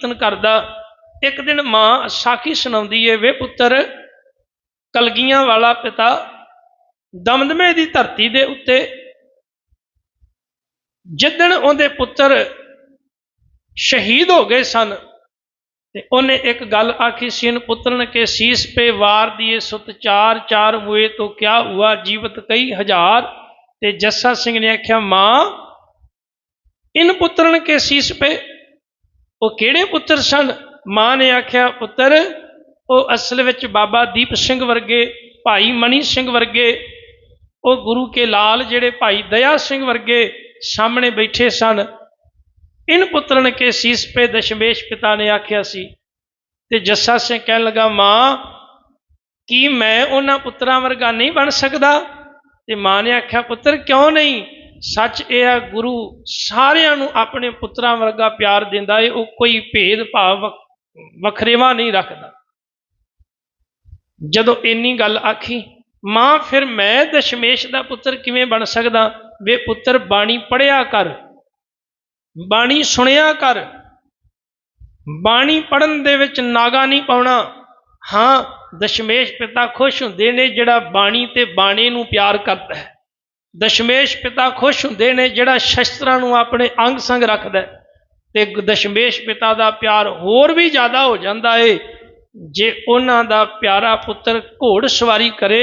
ਕੀਰਤਨ ਕਰਦਾ, ਇੱਕ ਦਿਨ ਮਾਂ ਸਾਖੀ ਸੁਣਾਉਂਦੀ ਏ, ਵੇ ਪੁੱਤਰ, ਕਲਗੀਆਂ ਵਾਲਾ ਪਿਤਾ, ਦਮਦਮੇ ਦੀ ਧਰਤੀ ਦੇ ਉੱਤੇ, ਜਿੱਦਣ ਉਹਦੇ ਪੁੱਤਰ ਸ਼ਹੀਦ ਹੋ ਗਏ ਸਨ, ਤੇ ਉਹਨੇ ਇੱਕ ਗੱਲ ਆਖੀ ਸੀ ਇਨ ਪੁੱਤਰਨ ਕੇ ਸੀਸ ਪੇ ਵਾਰ ਦੀਏ ਸੁਤ, ਚਾਰ ਚਾਰ ਹੋਏ ਤੋ ਕਿਆ ਹੁਆ, ਜੀਵਤ ਕਈ ਹਜ਼ਾਰ। ਤੇ ਜੱਸਾ ਸਿੰਘ ਨੇ ਆਖਿਆ, ਮਾਂ ਇਨ ਪੁੱਤਰਨ ਕੇ ਸੀਸ ਪੇ ਉਹ ਕਿਹੜੇ ਪੁੱਤਰ ਸਨ? ਮਾਂ ਨੇ ਆਖਿਆ, ਪੁੱਤਰ, ਉਹ ਅਸਲ ਵਿੱਚ ਬਾਬਾ ਦੀਪ ਸਿੰਘ ਵਰਗੇ, ਭਾਈ ਮਣੀ ਸਿੰਘ ਵਰਗੇ, ਉਹ ਗੁਰੂ ਕੇ ਲਾਲ ਜਿਹੜੇ ਭਾਈ ਦਇਆ ਸਿੰਘ ਵਰਗੇ ਸਾਹਮਣੇ ਬੈਠੇ ਸਨ। ਇਨ ਪੁੱਤਰਨ ਕੇ ਸੀਸ ਪੇ ਦਸ਼ਮੇਸ਼ ਪਿਤਾ ਨੇ ਆਖਿਆ ਸੀ। ਤੇ ਜੱਸਾ ਸਿੰਘ ਕਹਿਣ ਲੱਗਾ, ਮਾਂ, ਕੀ ਮੈਂ ਉਹਨਾਂ ਪੁੱਤਰਾਂ ਵਰਗਾ ਨਹੀਂ ਬਣ ਸਕਦਾ? ਤੇ ਮਾਂ ਨੇ ਆਖਿਆ, ਪੁੱਤਰ, ਕਿਉਂ ਨਹੀਂ? ਸੱਚ ਇਹ ਹੈ ਗੁਰੂ ਸਾਰਿਆਂ ਨੂੰ ਆਪਣੇ ਪੁੱਤਰਾਂ ਵਰਗਾ ਪਿਆਰ ਦਿੰਦਾ ਏ, ਉਹ ਕੋਈ ਭੇਦ ਭਾਵ ਵਖਰੇਵਾ ਨਹੀਂ ਰੱਖਦਾ। ਜਦੋਂ ਇੰਨੀ ਗੱਲ ਆਖੀ, ਮਾਂ ਫਿਰ ਮੈਂ ਦਸ਼ਮੇਸ਼ ਦਾ ਪੁੱਤਰ ਕਿਵੇਂ ਬਣ ਸਕਦਾ? ਵੇ ਪੁੱਤਰ, ਬਾਣੀ ਪੜਿਆ ਕਰ। ਬਾਣੀ ਸੁਣਿਆ ਕਰ। ਬਾਣੀ ਪੜਨ ਦੇ ਵਿੱਚ ਨਾਗਾ ਨਹੀਂ ਪਾਉਣਾ। ਹਾਂ, ਦਸ਼ਮੇਸ਼ ਪਿਤਾ ਖੁਸ਼ ਹੁੰਦੇ ਨੇ ਜਿਹੜਾ ਬਾਣੀ ਤੇ ਬਾਣੇ ਨੂੰ ਪਿਆਰ ਕਰਦਾ ਹੈ। ਦਸ਼ਮੇਸ਼ ਪਿਤਾ ਖੁਸ਼ ਹੁੰਦੇ ਨੇ, ਜਿਹੜਾ ਸ਼ਸਤਰਾਂ ਨੂੰ ਆਪਣੇ ਅੰਗ ਸੰਗ ਰੱਖਦਾ ਹੈ। ਤੇ ਦਸ਼ਮੇਸ਼ ਪਿਤਾ ਦਾ ਪਿਆਰ ਹੋਰ ਵੀ ਜ਼ਿਆਦਾ ਹੋ ਜਾਂਦਾ ਏ। ਜੇ ਉਹਨਾਂ ਦਾ ਪਿਆਰਾ ਪੁੱਤਰ ਘੋੜ ਸਵਾਰੀ ਕਰੇ